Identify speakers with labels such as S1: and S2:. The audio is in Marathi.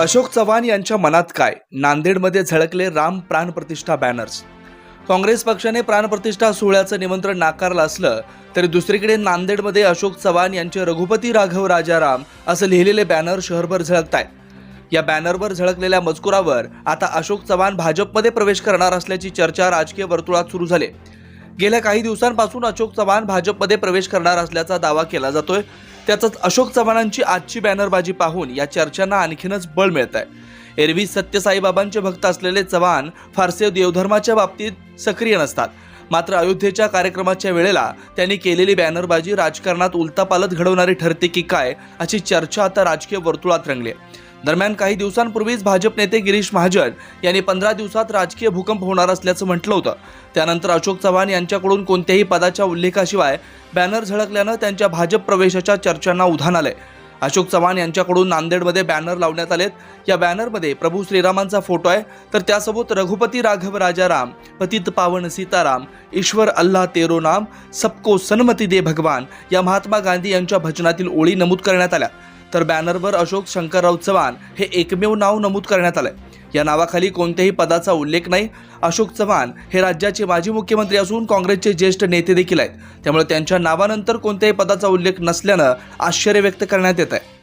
S1: अशोक चव्हाण यांच्या मनात काय? नांदेडमध्ये झळकले राम प्राणप्रतिष्ठा बॅनर्स काँग्रेस पक्षाने प्राणप्रतिष्ठा सोहळ्याचं निमंत्रण नाकारलं असलं तरी दुसरीकडे नांदेडमध्ये अशोक चव्हाण यांचे रघुपती राघव राजाराम असं लिहिलेले बॅनर शहरभर झळकत आहेत या बॅनरवर झळकलेल्या मजकुरावर आता अशोक चव्हाण भाजपमध्ये प्रवेश करणार असल्याची चर्चा राजकीय वर्तुळात सुरू झाली. गेल्या काही दिवसांपासून अशोक चव्हाण भाजपमध्ये प्रवेश करणार असल्याचा दावा केला जातोय. त्याचाच अशोक चव्हाणांची आजची बॅनरबाजी पाहून या चर्चांना आणखीनच बळ मिळत आहे एरवी सत्यसाईबाबांचे भक्त असलेले चव्हाण फारसे देवधर्माच्या बाबतीत सक्रिय नसतात मात्र अयोध्येच्या कार्यक्रमाच्या वेळेला त्यांनी केलेली बॅनरबाजी राजकारणात उलतापालत घडवणारी ठरते की काय अशी चर्चा आता राजकीय वर्तुळात रंगली आहे. दरम्यान काही दिवसांपूर्वीच भाजप नेते गिरीश महाजन यांनी पंधरा दिवसात राजकीय भूकंप होणार असल्याचं म्हटलं होतं. त्यानंतर अशोक चव्हाण यांच्याकडून कोणत्याही पदाच्या उल्लेखाशिवाय बॅनर झळकल्यानं त्यांच्या भाजप प्रवेशाच्या चर्चांना उधाण आलंय. अशोक चव्हाण यांच्याकडून नांदेडमध्ये बॅनर लावण्यात आलेत. या बॅनरमध्ये प्रभू श्रीरामांचा फोटो आहे. तर त्यासोबत रघुपती राघव राजाराम पतित पावन सीताराम ईश्वर अल्लाह तेरो नाम सबको सन्मती दे भगवान या महात्मा गांधी यांच्या भजनातील ओळी नमूद करण्यात आल्या. तर बॅनरवर अशोक शंकरराव चव्हाण हे एकमेव नाव नमूद करण्यात आलंय. या नावाखाली कोणत्याही पदाचा उल्लेख नाही. अशोक चव्हाण हे राज्याचे माजी मुख्यमंत्री असून काँग्रेसचे ज्येष्ठ नेते देखील आहेत. त्यामुळे त्यांच्या नावानंतर कोणत्याही पदाचा उल्लेख नसल्यानं आश्चर्य व्यक्त करण्यात येत आहे